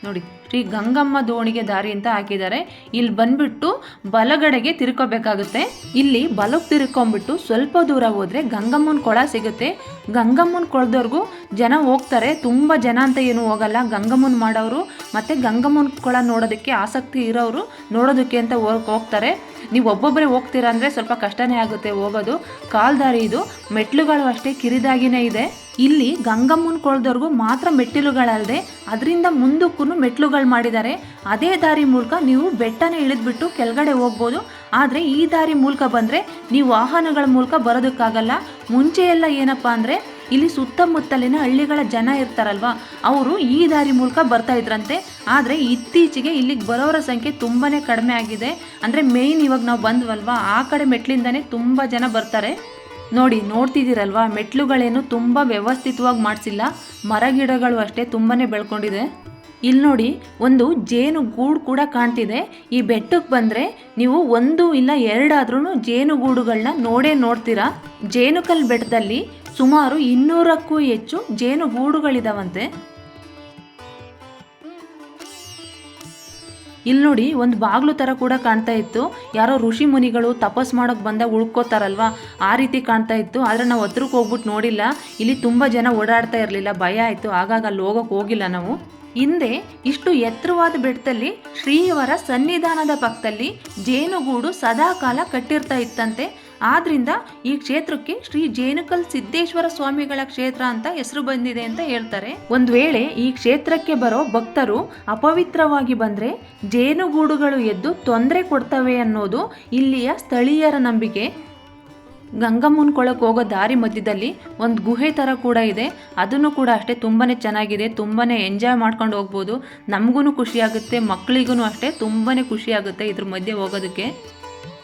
ನೋಡಿ. ಶ್ರೀ ಗಂಗಮ್ಮ ದೋಣಿಗೆ ದಾರಿ ಅಂತ ಹಾಕಿದ್ದಾರೆ. ಇಲ್ಲಿ ಬಂದ್ಬಿಟ್ಟು ಬಲಗಡೆಗೆ ತಿರ್ಕೋಬೇಕಾಗುತ್ತೆ. ಇಲ್ಲಿ ಬಲಕ್ಕೆ ತಿರ್ಕೊಂಡ್ಬಿಟ್ಟು ಸ್ವಲ್ಪ ದೂರ ಹೋದ್ರೆ ಗಂಗಮ್ಮನ ಕೊಳ ಸಿಗುತ್ತೆ. ಗಂಗಮ್ಮನ ಕೊಳದವ್ರಿಗೂ ಜನ ಹೋಗ್ತಾರೆ. ತುಂಬ ಜನ ಅಂತ ಏನು ಹೋಗಲ್ಲ. ಗಂಗಮ್ಮನ ಮಾಡೋರು ಮತ್ತೆ ಗಂಗಮ್ಮನ ಕೊಳ ನೋಡೋದಕ್ಕೆ ಆಸಕ್ತಿ ಇರೋರು ನೋಡೋದಕ್ಕೆ ಅಂತ ಹೋಗ್- ಹೋಗ್ತಾರೆ. ನೀವು ಒಬ್ಬೊಬ್ಬರೇ ಹೋಗ್ತೀರಾ ಅಂದರೆ ಸ್ವಲ್ಪ ಕಷ್ಟನೇ ಆಗುತ್ತೆ ಹೋಗೋದು. ಕಾಲ್ದಾರಿ ಇದು. ಮೆಟ್ಲುಗಳು ಅಷ್ಟೇ ಕಿರಿದಾಗಿನೇ ಇದೆ. ಇಲ್ಲಿ ಗಂಗಮ್ಮನ ಕೊಳದವ್ರಿಗೂ ಮಾತ್ರ ಮೆಟ್ಟಿಲುಗಳಲ್ಲದೆ ಅದರಿಂದ ಮುಂದಕ್ಕೂ ಮೆಟ್ಲುಗಳು ಮಾಡಿದ್ದಾರೆ. ಅದೇ ದಾರಿ ಮೂಲಕ ನೀವು ಬೆಟ್ಟನೇ ಇಳಿದ್ಬಿಟ್ಟು ಕೆಳಗಡೆ ಹೋಗ್ಬೋದು. ಆದರೆ ಈ ದಾರಿ ಮೂಲಕ ಬಂದರೆ ನೀವು ವಾಹನಗಳ ಮೂಲಕ ಬರೋದಕ್ಕಾಗಲ್ಲ. ಮುಂಚೆ ಎಲ್ಲ ಏನಪ್ಪ ಅಂದರೆ ಇಲ್ಲಿ ಸುತ್ತಮುತ್ತಲಿನ ಹಳ್ಳಿಗಳ ಜನ ಇರ್ತಾರಲ್ವಾ, ಅವರು ಈ ದಾರಿ ಮೂಲಕ ಬರ್ತಾ ಇದ್ರಂತೆ. ಆದರೆ ಇತ್ತೀಚೆಗೆ ಇಲ್ಲಿಗೆ ಬರೋರ ಸಂಖ್ಯೆ ತುಂಬಾ ಕಡಿಮೆ ಆಗಿದೆ. ಅಂದರೆ ಮೇಯ್ನ್ ಇವಾಗ ನಾವು ಬಂದ್ವಲ್ವಾ, ಆ ಕಡೆ ಮೆಟ್ಲಿಂದನೇ ತುಂಬ ಜನ ಬರ್ತಾರೆ. ನೋಡಿ, ನೋಡ್ತಿದ್ದೀರಲ್ವಾ, ಮೆಟ್ಲುಗಳೇನು ತುಂಬ ವ್ಯವಸ್ಥಿತವಾಗಿ ಮಾಡಿಸಿಲ್ಲ. ಮರ ಗಿಡಗಳು ಅಷ್ಟೇ ತುಂಬಾ ಬೆಳ್ಕೊಂಡಿದೆ. ಇಲ್ಲಿ ನೋಡಿ, ಒಂದು ಜೇನು ಗೂಡು ಕೂಡ ಕಾಣ್ತಿದೆ. ಈ ಬೆಟ್ಟಕ್ಕೆ ಬಂದರೆ ನೀವು ಒಂದು ಇಲ್ಲ ಎರಡಾದ್ರೂ ಜೇನು ಗೂಡುಗಳನ್ನ ನೋಡೇ ನೋಡ್ತೀರಾ. ಜೇನುಕಲ್ ಬೆಟ್ಟದಲ್ಲಿ ಸುಮಾರು ಇನ್ನೂರಕ್ಕೂ ಹೆಚ್ಚು ಜೇನುಗೂಡುಗಳಿದಾವಂತೆ ಇಲ್ಲಿ ನೋಡಿ, ಒಂದು ಬಾಗ್ಲು ಥರ ಕೂಡ ಕಾಣ್ತಾ ಇತ್ತು. ಯಾರೋ ಋಷಿ ಮುನಿಗಳು ತಪಸ್ ಮಾಡೋಕ್ಕೆ ಬಂದಾಗ ಉಳ್ಕೋತಾರಲ್ವ? ಆ ರೀತಿ ಕಾಣ್ತಾ ಇತ್ತು. ಆದರೆ ನಾವು ಹತ್ರಕ್ಕೆ ಹೋಗ್ಬಿಟ್ಟು ನೋಡಿಲ್ಲ. ಇಲ್ಲಿ ತುಂಬ ಜನ ಓಡಾಡ್ತಾ ಇರಲಿಲ್ಲ. ಭಯ ಆಯಿತು. ಆಗಾಗ ಅಲ್ಲಿ ಹೋಗೋಕೆ ಹೋಗಿಲ್ಲ ನಾವು. ಹಿಂದೆ ಇಷ್ಟು ಎತ್ತರವಾದ ಬೆಟ್ಟದಲ್ಲಿ ಶ್ರೀಯವರ ಸನ್ನಿಧಾನದ ಪಕ್ಕದಲ್ಲಿ ಜೇನುಗೂಡು ಸದಾಕಾಲ ಕಟ್ಟಿರ್ತಾ ಇತ್ತಂತೆ. ಆದ್ರಿಂದ ಈ ಕ್ಷೇತ್ರಕ್ಕೆ ಶ್ರೀ ಜೇನುಕಲ್ ಸಿದ್ದೇಶ್ವರ ಸ್ವಾಮಿಗಳ ಕ್ಷೇತ್ರ ಅಂತ ಹೆಸರು ಬಂದಿದೆ ಅಂತ ಹೇಳ್ತಾರೆ. ಒಂದ್ ವೇಳೆ ಈ ಕ್ಷೇತ್ರಕ್ಕೆ ಬರೋ ಭಕ್ತರು ಅಪವಿತ್ರವಾಗಿ ಬಂದ್ರೆ ಜೇನುಗೂಡುಗಳು ಎದ್ದು ತೊಂದರೆ ಕೊಡ್ತವೆ ಅನ್ನೋದು ಇಲ್ಲಿಯ ಸ್ಥಳೀಯರ ನಂಬಿಕೆ. ಗಂಗಮ್ಮನ ಕೊಳಕ್ಕೆ ಹೋಗೋ ದಾರಿ ಮಧ್ಯದಲ್ಲಿ ಒಂದು ಗುಹೆ ಥರ ಕೂಡ ಇದೆ. ಅದನ್ನು ಕೂಡ ಅಷ್ಟೇ ತುಂಬಾ ಚೆನ್ನಾಗಿದೆ ತುಂಬಾ ಎಂಜಾಯ್ ಮಾಡ್ಕೊಂಡು ಹೋಗ್ಬೋದು. ನಮಗೂ ಖುಷಿಯಾಗುತ್ತೆ ಮಕ್ಕಳಿಗೂ ಅಷ್ಟೇ ತುಂಬಾ ಖುಷಿಯಾಗುತ್ತೆ ಇದ್ರ ಮಧ್ಯೆ ಹೋಗೋದಕ್ಕೆ.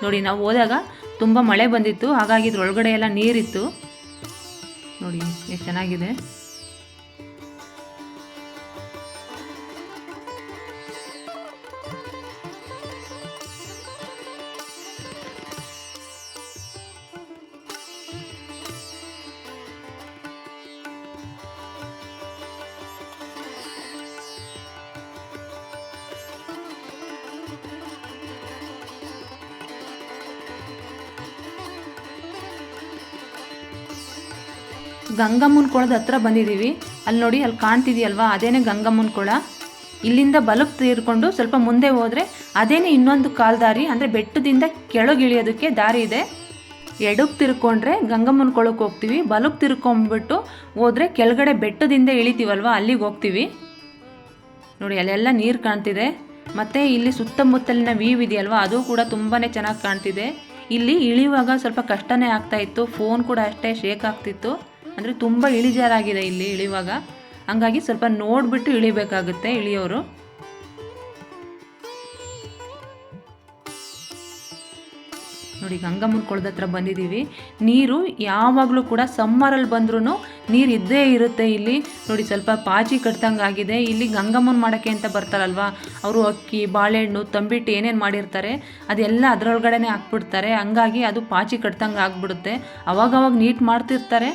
ನೋಡಿ, ನಾವು ಹೋದಾಗ ತುಂಬ ಮಳೆ ಬಂದಿತ್ತು, ಹಾಗಾಗಿ ಇದ್ರೊಳಗಡೆ ಎಲ್ಲ ನೀರಿತ್ತು. ನೋಡಿ, ಎಷ್ಟು ಚೆನ್ನಾಗಿದೆ. ಗಂಗಮ್ಮನ ಕೊಳದ ಹತ್ರ ಬಂದಿದ್ದೀವಿ ಅಲ್ಲಿ ನೋಡಿ, ಅಲ್ಲಿ ಕಾಣ್ತಿದೆಯಲ್ವಾ? ಅದೇನೇ ಗಂಗಮ್ಮನ ಕೊಳ. ಇಲ್ಲಿಂದ ಬಲಕ್ಕೆ ತೀರ್ಕೊಂಡು ಸ್ವಲ್ಪ ಮುಂದೆ ಹೋದರೆ ಅದೇನೇ ಇನ್ನೊಂದು ಕಾಲ್ದಾರಿ, ಅಂದರೆ ಬೆಟ್ಟದಿಂದ ಕೆಳಗಿಳಿಯೋದಕ್ಕೆ ದಾರಿ ಇದೆ. ಎಡಕ್ಕೆ ತಿರ್ಕೊಂಡ್ರೆ ಗಂಗಮ್ಮನ ಕೊಳಕ್ಕೆ ಹೋಗ್ತೀವಿ. ಬಲಕ್ಕೆ ತಿರ್ಕೊಂಡ್ಬಿಟ್ಟು ಹೋದರೆ ಕೆಳಗಡೆ ಬೆಟ್ಟದಿಂದ ಇಳಿತೀವಲ್ವಾ? ಅಲ್ಲಿಗೆ ಹೋಗ್ತೀವಿ. ನೋಡಿ, ಅಲ್ಲೆಲ್ಲ ನೀರು ಕಾಣ್ತಿದೆ. ಮತ್ತು ಇಲ್ಲಿ ಸುತ್ತಮುತ್ತಲಿನ ವೀವ್ ಇದೆಯಲ್ವಾ? ಅದು ಕೂಡ ತುಂಬಾ ಚೆನ್ನಾಗಿ ಕಾಣ್ತಿದೆ. ಇಲ್ಲಿ ಇಳಿಯುವಾಗ ಸ್ವಲ್ಪ ಕಷ್ಟನೇ ಆಗ್ತಾ ಇತ್ತು. ಫೋನ್ ಕೂಡ ಅಷ್ಟೇ ಶೇಕ್ ಆಗ್ತಿತ್ತು. ಅಂದರೆ ತುಂಬ ಇಳಿಜಾರಾಗಿದೆ ಇಲ್ಲಿ ಇಳಿಯುವಾಗ. ಹಂಗಾಗಿ ಸ್ವಲ್ಪ ನೋಡಿಬಿಟ್ಟು ಇಳಿಬೇಕಾಗುತ್ತೆ ಇಳಿಯೋರು. ನೋಡಿ, ಗಂಗಮ್ಮನ ಕೊಳದ ಹತ್ರ ಬಂದಿದ್ದೀವಿ. ನೀರು ಯಾವಾಗಲೂ ಕೂಡ ಸಮ್ಮರಲ್ಲಿ ಬಂದ್ರೂ ನೀರು ಇದ್ದೇ ಇರುತ್ತೆ ಇಲ್ಲಿ. ನೋಡಿ, ಸ್ವಲ್ಪ ಪಾಚಿ ಕಟ್ದಂಗೆ ಆಗಿದೆ ಇಲ್ಲಿ ಗಂಗಮ್ಮನ ಮಾಡೋಕ್ಕೆ ಅಂತ ಬರ್ತಾರಲ್ವಾ? ಅವರು ಅಕ್ಕಿ, ಬಾಳೆಹಣ್ಣು, ತಂಬಿಟ್ಟು ಏನೇನು ಮಾಡಿರ್ತಾರೆ, ಅದೆಲ್ಲ ಅದರೊಳಗಡೆನೇ ಹಾಕ್ಬಿಡ್ತಾರೆ. ಹಂಗಾಗಿ ಅದು ಪಾಚಿ ಕಟ್ದಂಗೆ ಆಗ್ಬಿಡುತ್ತೆ ಅವಾಗವಾಗ ನೀಟ್ ಮಾಡ್ತಿರ್ತಾರೆ.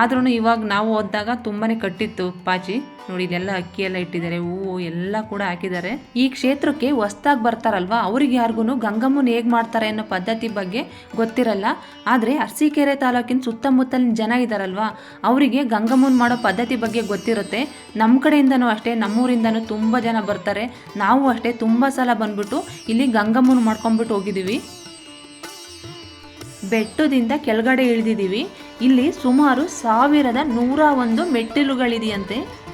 ಆದ್ರೂ ಇವಾಗ ನಾವು ಹೋದಾಗ ತುಂಬಾ ಕಟ್ಟಿತ್ತು ಪಾಚಿ ನೋಡಿ ಇದೆಲ್ಲ ಅಕ್ಕಿ ಎಲ್ಲ ಇಟ್ಟಿದ್ದಾರೆ, ಹೂವು ಎಲ್ಲ ಕೂಡ ಹಾಕಿದ್ದಾರೆ. ಈ ಕ್ಷೇತ್ರಕ್ಕೆ ಹೊಸ್ದಾಗಿ ಬರ್ತಾರಲ್ವಾ? ಅವ್ರಿಗೆ ಯಾರಿಗೂ ಗಂಗಮ್ಮನ ಹೇಗೆ ಮಾಡ್ತಾರೆ ಅನ್ನೋ ಪದ್ಧತಿ ಬಗ್ಗೆ ಗೊತ್ತಿರಲ್ಲ. ಆದರೆ ಅರಸೀಕೆರೆ ತಾಲೂಕಿನ ಸುತ್ತಮುತ್ತಲಿನ ಜನ ಇದ್ದಾರಲ್ವಾ ಅವರಿಗೆ ಗಂಗಮ್ಮನ ಮಾಡೋ ಪದ್ಧತಿ ಬಗ್ಗೆ ಗೊತ್ತಿರುತ್ತೆ. ನಮ್ಮ ಕಡೆಯಿಂದನೂ ಅಷ್ಟೇ, ನಮ್ಮೂರಿಂದನೂ ತುಂಬ ಜನ ಬರ್ತಾರೆ. ನಾವು ಅಷ್ಟೇ ತುಂಬ ಸಲ ಬಂದ್ಬಿಟ್ಟು ಇಲ್ಲಿ ಗಂಗಮ್ಮನ ಮಾಡ್ಕೊಂಡ್ಬಿಟ್ಟು ಹೋಗಿದ್ದೀವಿ ಬೆಟ್ಟದಿಂದ ಕೆಳಗಡೆ ಇಳಿದಿದ್ದೀವಿ ಇಲ್ಲಿ ಸುಮಾರು ಸಾವಿರದ ನೂರ ಒಂದು ಮೆಟ್ಟಿಲುಗಳಿದೆಯಂತೆ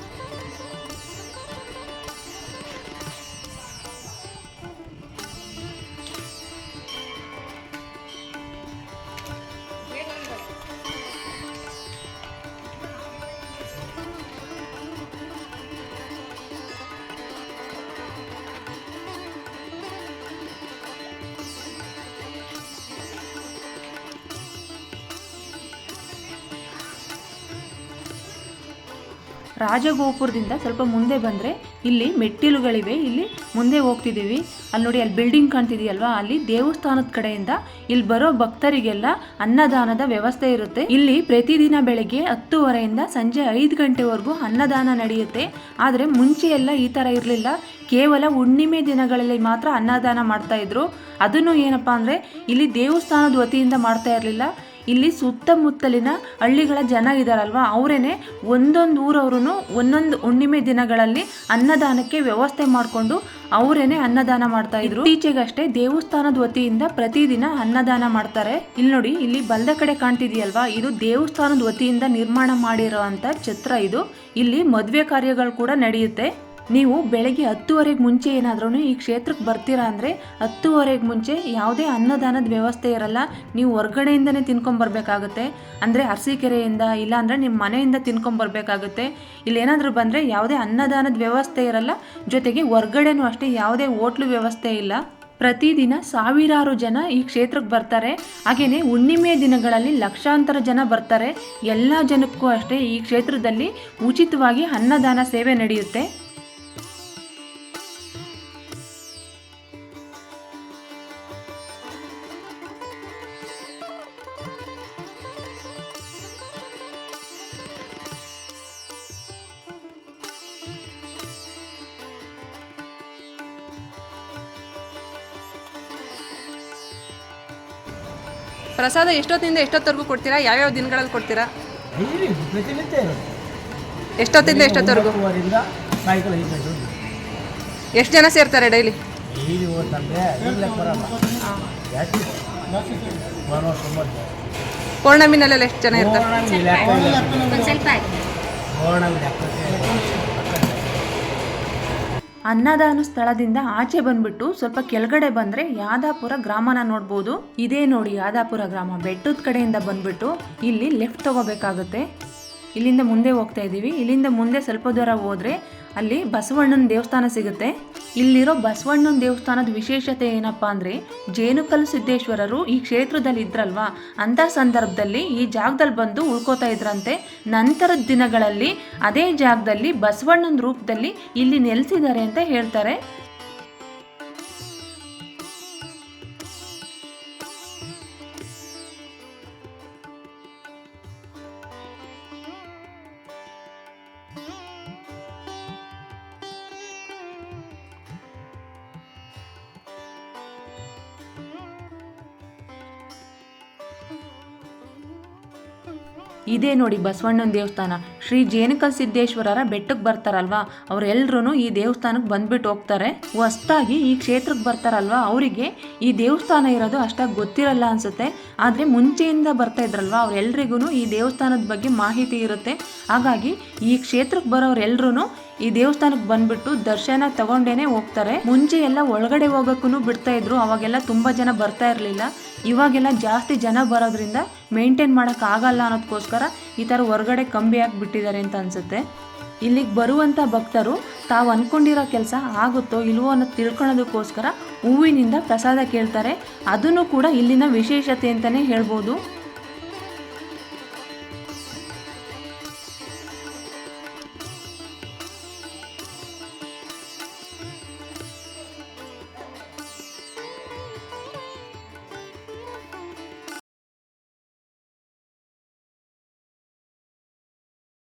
ರಾಜಗೋಪುರದಿಂದ ಸ್ವಲ್ಪ ಮುಂದೆ ಬಂದರೆ ಇಲ್ಲಿ ಮೆಟ್ಟಿಲುಗಳಿವೆ, ಇಲ್ಲಿ ಮುಂದೆ ಹೋಗ್ತಿದ್ದೀವಿ. ಅಲ್ಲಿ ನೋಡಿ, ಅಲ್ಲಿ ಬಿಲ್ಡಿಂಗ್ ಕಾಣ್ತಿದೆಯಲ್ವಾ? ಅಲ್ಲಿ ದೇವಸ್ಥಾನದ ಕಡೆಯಿಂದ ಇಲ್ಲಿ ಬರೋ ಭಕ್ತರಿಗೆಲ್ಲ ಅನ್ನದಾನದ ವ್ಯವಸ್ಥೆ ಇರುತ್ತೆ. ಇಲ್ಲಿ ಪ್ರತಿದಿನ ಬೆಳಗ್ಗೆ ಹತ್ತುವರೆಯಿಂದ ಸಂಜೆ ಐದು ಗಂಟೆವರೆಗೂ ಅನ್ನದಾನ ನಡೆಯುತ್ತೆ. ಆದರೆ ಮುಂಚೆ ಎಲ್ಲ ಈ ಥರ ಇರಲಿಲ್ಲ. ಕೇವಲ ಹುಣ್ಣಿಮೆ ದಿನಗಳಲ್ಲಿ ಮಾತ್ರ ಅನ್ನದಾನ ಮಾಡ್ತಾ ಇದ್ರು. ಅದನ್ನು ಏನಪ್ಪಾ ಅಂದರೆ ಇಲ್ಲಿ ದೇವಸ್ಥಾನದ ವತಿಯಿಂದ ಮಾಡ್ತಾ ಇರಲಿಲ್ಲ. ಇಲ್ಲಿ ಸುತ್ತಮುತ್ತಲಿನ ಹಳ್ಳಿಗಳ ಜನ ಇದಾರಲ್ವಾ? ಅವರೇನೆ ಒಂದೊಂದು ಊರವ್ರೂ ಒಂದೊಂದು ಹುಣ್ಣಿಮೆ ದಿನಗಳಲ್ಲಿ ಅನ್ನದಾನಕ್ಕೆ ವ್ಯವಸ್ಥೆ ಮಾಡಿಕೊಂಡು ಅವರೇನೆ ಅನ್ನದಾನ ಮಾಡ್ತಾ ಇದ್ರು. ಇತ್ತೀಚೆಗಷ್ಟೇ ದೇವಸ್ಥಾನದ ವತಿಯಿಂದ ಪ್ರತಿದಿನ ಅನ್ನದಾನ ಮಾಡ್ತಾರೆ. ಇಲ್ಲಿ ನೋಡಿ, ಇಲ್ಲಿ ಬಲ್ದ ಕಡೆ ಕಾಣ್ತಿದೆಯಲ್ವಾ? ಇದು ದೇವಸ್ಥಾನದ ವತಿಯಿಂದ ನಿರ್ಮಾಣ ಮಾಡಿರೋ ಛತ್ರ ಇದು. ಇಲ್ಲಿ ಮದುವೆ ಕಾರ್ಯಗಳು ಕೂಡ ನಡೆಯುತ್ತೆ. ನೀವು ಬೆಳಗ್ಗೆ ಹತ್ತುವರೆಗೆ ಮುಂಚೆ ಏನಾದ್ರೂ ಈ ಕ್ಷೇತ್ರಕ್ಕೆ ಬರ್ತೀರಾ ಅಂದರೆ ಹತ್ತುವರೆಗೆ ಮುಂಚೆ ಯಾವುದೇ ಅನ್ನದಾನದ ವ್ಯವಸ್ಥೆ ಇರಲ್ಲ. ನೀವು ಹೊರ್ಗಡೆಯಿಂದನೇ ತಿನ್ಕೊಂಬರ್ಬೇಕಾಗುತ್ತೆ ಅಂದರೆ ಅರಸೀಕೆರೆಯಿಂದ ಇಲ್ಲಾಂದರೆ ನಿಮ್ಮ ಮನೆಯಿಂದ ತಿನ್ಕೊಂಬರ್ಬೇಕಾಗುತ್ತೆ ಇಲ್ಲೇನಾದರೂ ಬಂದರೆ ಯಾವುದೇ ಅನ್ನದಾನದ ವ್ಯವಸ್ಥೆ ಇರಲ್ಲ. ಜೊತೆಗೆ ಹೊರ್ಗಡೆನೂ ಅಷ್ಟೇ ಯಾವುದೇ ಹೋಟ್ಲು ವ್ಯವಸ್ಥೆ ಇಲ್ಲ. ಪ್ರತಿದಿನ ಸಾವಿರಾರು ಜನ ಈ ಕ್ಷೇತ್ರಕ್ಕೆ ಬರ್ತಾರೆ. ಹಾಗೆಯೇ ಹುಣ್ಣಿಮೆ ದಿನಗಳಲ್ಲಿ ಲಕ್ಷಾಂತರ ಜನ ಬರ್ತಾರೆ. ಎಲ್ಲ ಜನಕ್ಕೂ ಅಷ್ಟೇ ಈ ಕ್ಷೇತ್ರದಲ್ಲಿ ಉಚಿತವಾಗಿ ಅನ್ನದಾನ ಸೇವೆ ನಡೆಯುತ್ತೆ. ಪ್ರಸಾದ ಎಷ್ಟೊತ್ತಿಂದ ಎಷ್ಟೊತ್ತವರೆಗೂ ಕೊಡ್ತೀರಾ? ಯಾವ್ಯಾವ ದಿನಗಳಲ್ಲಿ ಕೊಡ್ತೀರಾ? ಡೈಲಿ ಪ್ರತಿನಿತ್ಯ ಇರುತ್ತೆ ಎಷ್ಟೊತ್ತಿಂದ ಎಷ್ಟೊತ್ತವರೆಗೂ? ಒಂಬತ್ತುವರೆಯಿಂದ ಸಾಯಂಕಾಲ ಐದು ಗಂಟೆ ಎಷ್ಟು ಜನ ಸೇರ್ತಾರೆ ಡೈಲಿ? ಡೈಲಿ ಹೋದಂದ್ರೆ ಇಲ್ಲೇ ಬರಲ್ಲ ಯಾಕೆ ಬರೋ ತೊಂಬತ್ತು ಪೌರ್ಣಮಿನಲ್ಲೆಲ್ಲ ಎಷ್ಟು ಜನ ಇರ್ತಾರೆ? ಲೆಕ್ಕ ಇಲ್ಲ. ಅನ್ನದಾನ ಸ್ಥಳದಿಂದ ಆಚೆ ಬಂದ್ಬಿಟ್ಟು ಸ್ವಲ್ಪ ಕೆಳಗಡೆ ಬಂದ್ರೆ ಯಾದಾಪುರ ಗ್ರಾಮನ ನೋಡ್ಬೋದು. ಇದೇ ನೋಡಿ ಯಾದಾಪುರ ಗ್ರಾಮ, ಬೆಟ್ಟದ ಕಡೆಯಿಂದ ಬಂದ್ಬಿಟ್ಟು ಇಲ್ಲಿ ಲೆಫ್ಟ್ ತಗೋಬೇಕಾಗುತ್ತೆ. ಇಲ್ಲಿಂದ ಮುಂದೆ ಹೋಗ್ತಾ ಇದ್ದೀವಿ ಇಲ್ಲಿಂದ ಮುಂದೆ ಸ್ವಲ್ಪ ದೂರ ಹೋದ್ರೆ ಅಲ್ಲಿ ಬಸವಣ್ಣನ ದೇವಸ್ಥಾನ ಸಿಗುತ್ತೆ. ಇಲ್ಲಿರೋ ಬಸವಣ್ಣನ ದೇವಸ್ಥಾನದ ವಿಶೇಷತೆ ಏನಪ್ಪಾ ಅಂದ್ರೆ, ಜೇನುಕಲ್ಲು ಸಿದ್ದೇಶ್ವರರು ಈ ಕ್ಷೇತ್ರದಲ್ಲಿ ಇದ್ರಲ್ವಾ? ಅಂತ ಸಂದರ್ಭದಲ್ಲಿ ಈ ಜಾಗದಲ್ಲಿ ಬಂದು ಉಳ್ಕೋತಾ ಇದ್ರಂತೆ. ನಂತರದ ದಿನಗಳಲ್ಲಿ ಅದೇ ಜಾಗದಲ್ಲಿ ಬಸವಣ್ಣನ ರೂಪದಲ್ಲಿ ಇಲ್ಲಿ ನೆಲೆಸಿದ್ದಾರೆ ಅಂತ ಹೇಳ್ತಾರೆ. ಇದೇ ನೋಡಿ ಬಸವಣ್ಣನ ದೇವಸ್ಥಾನ. ಶ್ರೀ ಜೇನಕಲ್ ಸಿದ್ದೇಶ್ವರರ ಬೆಟ್ಟಕ್ಕೆ ಬರ್ತಾರಲ್ವಾ? ಅವರೆಲ್ಲರೂ ಈ ದೇವಸ್ಥಾನಕ್ಕೆ ಬಂದ್ಬಿಟ್ಟು ಹೋಗ್ತಾರೆ. ಹೊಸ್ತಾಗಿ ಈ ಕ್ಷೇತ್ರಕ್ಕೆ ಬರ್ತಾರಲ್ವಾ? ಅವರಿಗೆ ಈ ದೇವಸ್ಥಾನ ಇರೋದು ಅಷ್ಟಾಗಿ ಗೊತ್ತಿರಲ್ಲ ಅನ್ಸುತ್ತೆ. ಆದರೆ ಮುಂಚೆಯಿಂದ ಬರ್ತಾ ಇದ್ರಲ್ವಾ? ಅವರೆಲ್ಲರಿಗೂ ಈ ದೇವಸ್ಥಾನದ ಬಗ್ಗೆ ಮಾಹಿತಿ ಇರುತ್ತೆ. ಹಾಗಾಗಿ ಈ ಕ್ಷೇತ್ರಕ್ಕೆ ಬರೋರೆಲ್ರೂ ಈ ದೇವಸ್ಥಾನಕ್ಕೆ ಬಂದ್ಬಿಟ್ಟು ದರ್ಶನ ತಗೊಂಡೇನೆ ಹೋಗ್ತಾರೆ. ಮುಂಚೆ ಎಲ್ಲ ಒಳಗಡೆ ಹೋಗೋಕ್ಕೂ ಬಿಡ್ತಾ ಇದ್ರು, ಅವಾಗೆಲ್ಲ ತುಂಬಾ ಜನ ಬರ್ತಾ ಇರಲಿಲ್ಲ. ಇವಾಗೆಲ್ಲ ಜಾಸ್ತಿ ಜನ ಬರೋದ್ರಿಂದ ಮೇಂಟೈನ್ ಮಾಡಕ್ ಆಗಲ್ಲ ಅನ್ನೋದಕ್ಕೋಸ್ಕರ ಈ ತರ ಹೊರಗಡೆ ಕಂಬಿ ಹಾಕಿ ಬಿಟ್ಟಿದ್ದಾರೆ ಅಂತ ಅನ್ಸುತ್ತೆ. ಇಲ್ಲಿಗೆ ಬರುವಂಥ ಭಕ್ತರು ತಾವು ಅನ್ಕೊಂಡಿರೋ ಕೆಲಸ ಆಗುತ್ತೋ ಇಲ್ವೋ ಅನ್ನೋದು ತಿಳ್ಕೊಳ್ಳೋದಕ್ಕೋಸ್ಕರ ಹೂವಿನಿಂದ ಪ್ರಸಾದ ಕೇಳ್ತಾರೆ. ಅದನ್ನು ಕೂಡ ಇಲ್ಲಿನ ವಿಶೇಷತೆ ಅಂತಾನೆ ಹೇಳ್ಬೋದು.